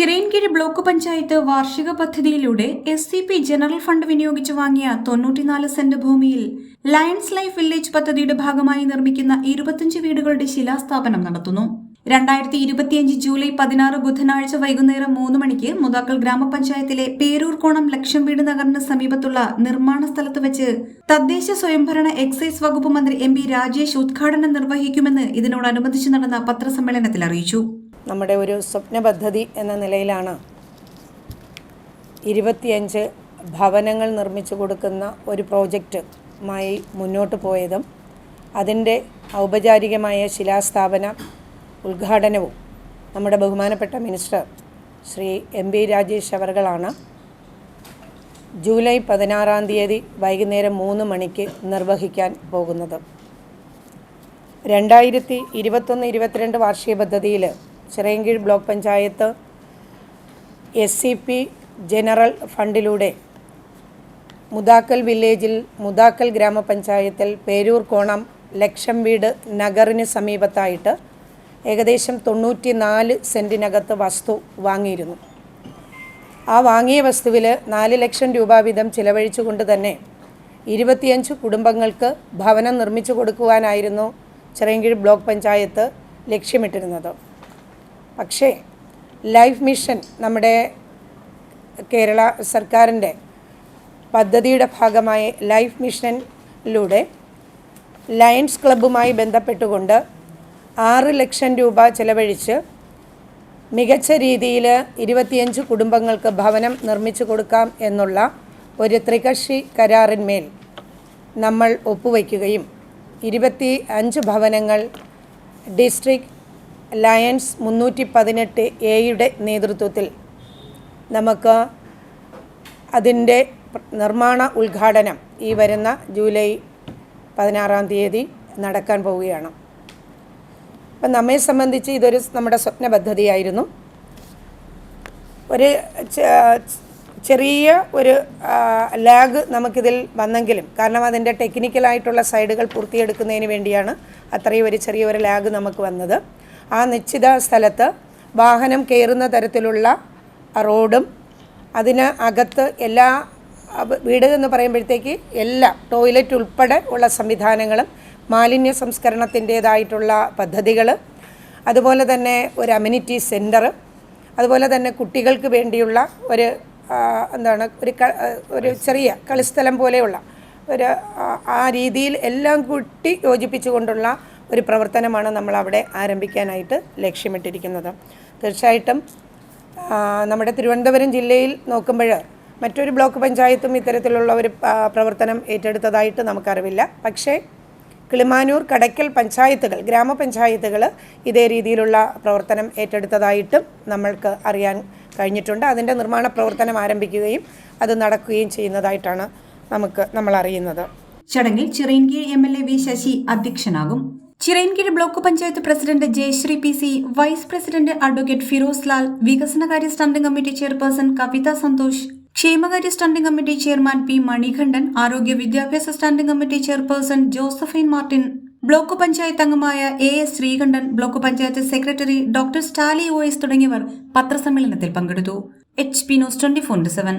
Chirayinkeezhu block panchayat വാർഷിക പദ്ധതിയിലൂടെ S C P general fund വിനിയോഗിച്ച് വാങ്ങിയ തൊണ്ണൂറ്റിനാല് സെന്റ് ഭൂമിയിൽ ലയൺസ് ലൈഫ് വില്ലേജ് പദ്ധതിയുടെ ഭാഗമായി നിർമ്മിക്കുന്ന ഇരുപത്തിയഞ്ച് വീടുകളുടെ ശിലാസ്ഥാപനം നടത്തുന്നു. രണ്ടായിരത്തി ഇരുപത്തിയഞ്ച് ജൂലൈ പതിനാറ് ബുധനാഴ്ച വൈകുന്നേരം മൂന്ന് മണിക്ക് മുതാക്കൽ ഗ്രാമപഞ്ചായത്തിലെ പേരൂർക്കോണം ലക്ഷം വീട് നഗറിന് സമീപത്തുള്ള നിർമ്മാണ സ്ഥലത്ത് വെച്ച് തദ്ദേശ സ്വയംഭരണ എക്സൈസ് വകുപ്പ് മന്ത്രി എം പി രാജേഷ് ഉദ്ഘാടനം നിർവഹിക്കുമെന്ന് ഇതിനോടനുബന്ധിച്ച് നടന്ന പത്രസമ്മേളനത്തിൽ അറിയിച്ചു. നമ്മുടെ ഒരു സ്വപ്ന പദ്ധതി എന്ന നിലയിലാണ് ഇരുപത്തിയഞ്ച് ഭവനങ്ങൾ നിർമ്മിച്ചു കൊടുക്കുന്ന ഒരു പ്രോജക്റ്റുമായി മുന്നോട്ട് പോയതും അതിന്റെ ഔപചാരികമായ ശിലാസ്ഥാപന ഉദ്ഘാടനവും നമ്മുടെ ബഹുമാനപ്പെട്ട minister Shri M P Rajesh അവർകളാണ് July പതിനാറാം തീയതി വൈകുന്നേരം മൂന്ന് മണിക്ക് നിർവഹിക്കാൻ പോകുന്നത്. രണ്ടായിരത്തി ഇരുപത്തൊന്ന് ഇരുപത്തിരണ്ട് വാർഷിക പദ്ധതിയിൽ Chirayinkeezhu block panchayat S C P general ഫണ്ടിലൂടെ Mudakkal വില്ലേജിൽ മുതാക്കൽ ഗ്രാമപഞ്ചായത്തിൽ പേരൂർ കോണം ലക്ഷം വീട് നഗറിന് സമീപത്തായിട്ട് ഏകദേശം തൊണ്ണൂറ്റി നാല് സെന്റിനകത്ത് വസ്തു വാങ്ങിയിരുന്നു. ആ വാങ്ങിയ വസ്തുവിൽ നാല് ലക്ഷം രൂപ വീതം ചിലവഴിച്ചുകൊണ്ട് തന്നെ ഇരുപത്തിയഞ്ച് കുടുംബങ്ങൾക്ക് ഭവനം നിർമ്മിച്ചു കൊടുക്കുവാനായിരുന്നു ചിറയൻകീഴ് ബ്ലോക്ക് പഞ്ചായത്ത് ലക്ഷ്യമിട്ടിരുന്നത്. പക്ഷേ ലൈഫ് മിഷൻ നമ്മുടെ കേരള സർക്കാരിന്റെ പദ്ധതിയുടെ ഭാഗമായ ലൈഫ് മിഷനിലൂടെ ലയൺസ് ക്ലബ്ബുമായി ബന്ധപ്പെട്ടുകൊണ്ട് ആറ് ലക്ഷം രൂപ ചിലവഴിച്ച് മികച്ച രീതിയിൽ ഇരുപത്തിയഞ്ച് കുടുംബങ്ങൾക്ക് ഭവനം നിർമ്മിച്ചു കൊടുക്കാം എന്നുള്ള ഒരു ത്രികക്ഷി കരാറിന്മേൽ നമ്മൾ ഒപ്പുവയ്ക്കുകയും ഇരുപത്തി അഞ്ച് ഭവനങ്ങൾ ഡിസ്ട്രിക്ട് ലയൺസ് മുന്നൂറ്റി പതിനെട്ട് എയുടെ നേതൃത്വത്തിൽ നമുക്ക് അതിന്റെ നിർമ്മാണ ഉദ്ഘാടനം ഈ വരുന്ന ജൂലൈ പതിനാറാം തീയതി നടക്കാൻ പോവുകയാണ്. അപ്പം നമ്മെ സംബന്ധിച്ച് ഇതൊരു നമ്മുടെ സ്വപ്ന പദ്ധതിയായിരുന്നു. ഒരു ചെറിയ ഒരു ലാഗ് നമുക്കിതിൽ വന്നെങ്കിലും കാരണം അതിന്റെ ടെക്നിക്കലായിട്ടുള്ള സൈഡുകൾ പൂർത്തിയെടുക്കുന്നതിന് വേണ്ടിയാണ് അത്രയും ഒരു ചെറിയ ഒരു ലാഗ് നമുക്ക് വന്നത്. ആ നിശ്ചിത സ്ഥലത്ത് വാഹനം കയറുന്ന തരത്തിലുള്ള റോഡും അതിന് അകത്ത് എല്ലാ വീട് എന്ന് പറയുമ്പോഴത്തേക്ക് എല്ലാ ടോയ്ലറ്റ് ഉൾപ്പെടെ ഉള്ള സംവിധാനങ്ങളും മാലിന്യ സംസ്കരണത്തിന്റേതായിട്ടുള്ള പദ്ധതികൾ അതുപോലെ തന്നെ ഒരു അമ്യൂണിറ്റി സെന്റർ അതുപോലെ തന്നെ കുട്ടികൾക്ക് വേണ്ടിയുള്ള ഒരു എന്താണ് ഒരു ഒരു ചെറിയ കളിസ്ഥലം പോലെയുള്ള ഒരു ആ രീതിയിൽ എല്ലാം കൂട്ടി യോജിപ്പിച്ചുകൊണ്ടുള്ള ഒരു പ്രവർത്തനമാണ് നമ്മൾ അവിടെ ആരംഭിക്കാനായിട്ട് ലക്ഷ്യമിട്ടിരിക്കുന്നത്. തീർച്ചയായിട്ടും നമ്മുടെ തിരുവനന്തപുരം ജില്ലയിൽ നോക്കുമ്പോൾ മറ്റൊരു ബ്ലോക്ക് പഞ്ചായത്തും ഇത്തരത്തിലുള്ള ഒരു പ്രവർത്തനം ഏറ്റെടുത്തതായിട്ട് നമുക്കറിവില്ല. പക്ഷേ കിളിമാനൂർ കടയ്ക്കൽ പഞ്ചായത്തുകൾ ഗ്രാമപഞ്ചായത്തുകൾ ഇതേ രീതിയിലുള്ള പ്രവർത്തനം ഏറ്റെടുത്തതായിട്ടും നമ്മൾക്ക് അറിയാൻ കഴിഞ്ഞിട്ടുണ്ട്. അതിന്റെ നിർമ്മാണ പ്രവർത്തനം ആരംഭിക്കുകയും അത് നടക്കുകയും ചെയ്യുന്നതായിട്ടാണ് നമുക്ക് നമ്മൾ അറിയുന്നത് ചടങ്ങിൽ Chirayinkeezhu M L A V Sasi അധ്യക്ഷനാകും. Chirayinkeezhu block panchayat president Jayasree P C vice president advocate Firoz Lal വികസനകാര്യ standing committee chairperson Kavitha Santhosh ക്ഷേമകാര്യ standing committee chairman P Manikandan ആരോഗ്യ വിദ്യാഭ്യാസ standing committee chairperson Josephine Martin block panchayat അംഗമായ A S Sreekantan block panchayat secretary doctor Staly O S തുടങ്ങിയവർ പത്രസമ്മേളനത്തിൽ പങ്കെടുത്തു. H P news twenty four seven.